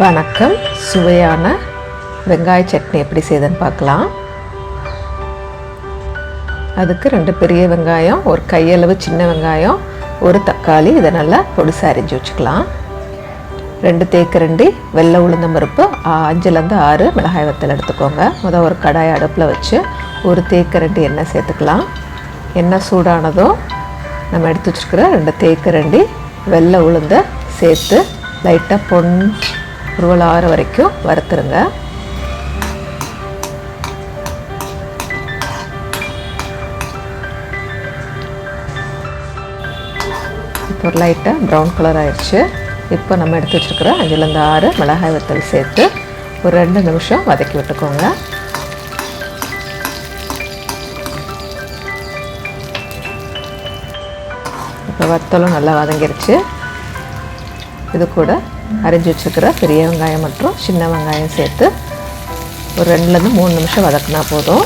வணக்கம். சுவையான வெங்காய சட்னி எப்படி செய்யுதுன்னு பார்க்கலாம். அதுக்கு ரெண்டு பெரிய வெங்காயம் ஒரு கையளவு சின்ன வெங்காயம் ஒரு தக்காளி இதை நல்லா பொடிசா அரிஞ்சு வச்சுக்கலாம். ரெண்டு தேக்கரண்டி வெள்ளை உளுந்தம் பருப்பு அஞ்சுலேருந்து ஆறு மிளகாய் வத்தல் எடுத்துக்கோங்க. முதல் ஒரு கடாய் அடுப்பில் வச்சு ஒரு தேக்கரண்டி எண்ணெய் சேர்த்துக்கலாம். எண்ணெய் சூடானதும் நம்ம எடுத்து வச்சுருக்கிற ரெண்டு தேக்கரண்டி வெள்ளை உளுந்த சேர்த்து லைட்டாக பொன் உருவல் ஆகிற வரைக்கும் வறுத்துருங்க. இப்போ ஒரு லைட்டாக ப்ரௌன் கலர் ஆயிடுச்சு. இப்போ நம்ம எடுத்து வச்சுருக்கிற அஞ்சுலேருந்து ஆறு மிளகாய் வத்தல் சேர்த்து ஒரு ரெண்டு நிமிஷம் வதக்கி விட்டுக்கோங்க. இப்போ வத்தலும் நல்லா வதங்கிருச்சு. இது கூட அரிஞ்சு வச்சுருக்கிற பெரிய வெங்காயம் மற்றும் சின்ன வெங்காயம் சேர்த்து ஒரு ரெண்டுலேருந்து மூணு நிமிஷம் வதக்குனா போதும்.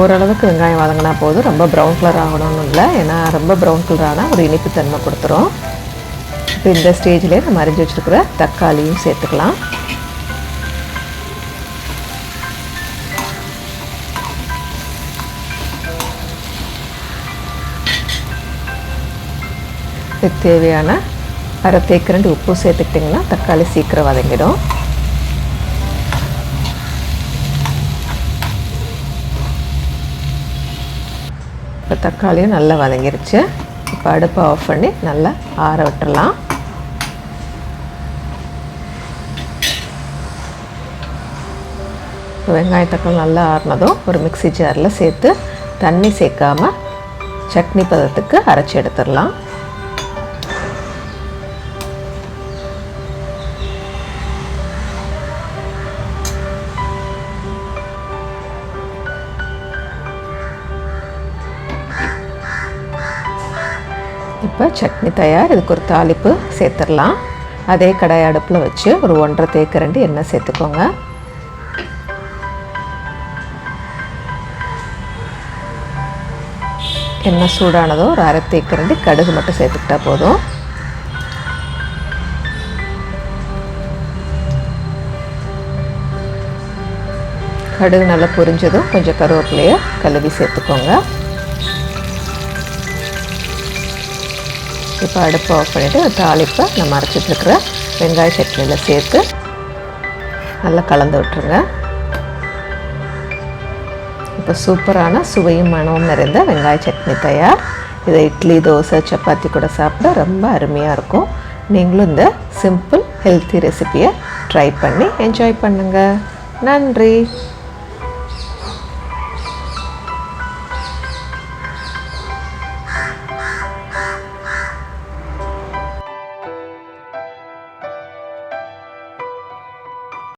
ஓரளவுக்கு வெங்காயம் வதங்கினா போதும். ரொம்ப ப்ரௌன் கலர் ஆகணும்னு இல்லை. ஏன்னா ரொம்ப ப்ரௌன் கலர் ஆனால் ஒரு இனிப்பு தன்மை கொடுத்துரும். இப்போ இந்த ஸ்டேஜ்லேயே நம்ம அரிஞ்சு வச்சுருக்கிற தக்காளியும் சேர்த்துக்கலாம். இதுக்கு தேவையான அரை தேக்கரண்டு உப்பு சேர்த்துக்கிட்டிங்கன்னா தக்காளி சீக்கிரம் வதங்கிடும். இப்போ தக்காளியும் நல்லா வதங்கிருச்சு. இப்போ அடுப்பை ஆஃப் பண்ணி நல்லா ஆற விட்டுடலாம். இப்போ வெங்காய தக்காளி நல்லா ஆறினதும் ஒரு மிக்ஸி ஜாரில் சேர்த்து தண்ணி சேர்க்காம சட்னி பதத்துக்கு அரைச்சி எடுத்துடலாம். இப்போ சட்னி தயார். இதுக்கு ஒரு தாளிப்பு சேர்த்துடலாம். அதே கடாய் அடுப்பில் வச்சு ஒரு ஒன்றரை தேக்கரண்டி எண்ணெய் சேர்த்துக்கோங்க. எண்ணெய் சூடானதும் ஒரு அரை தேக்கரண்டி கடுகு மட்டும் சேர்த்துக்கிட்டா போதும். கடுகு நல்லா பொரிஞ்சதும் கொஞ்சம் கருவேப்பிலையை கழுவி சேர்த்துக்கோங்க. இப்போ அடுப்பை ஆஃப் பண்ணிவிட்டு தாளிப்பை நம்ம அரைச்சிட்ருக்கிற வெங்காய சட்னியில் சேர்த்து நல்லா கலந்து விட்டுருங்க. இப்போ சூப்பரான சுவையும் மனமும் நிறைந்த வெங்காய சட்னி தயார். இதை இட்லி தோசை சப்பாத்தி கூட சாப்பிட ரொம்ப அருமையாக இருக்கும். நீங்களும் இந்த சிம்பிள் ஹெல்த்தி ரெசிபியை ட்ரை பண்ணி என்ஜாய் பண்ணுங்கள் நன்றி.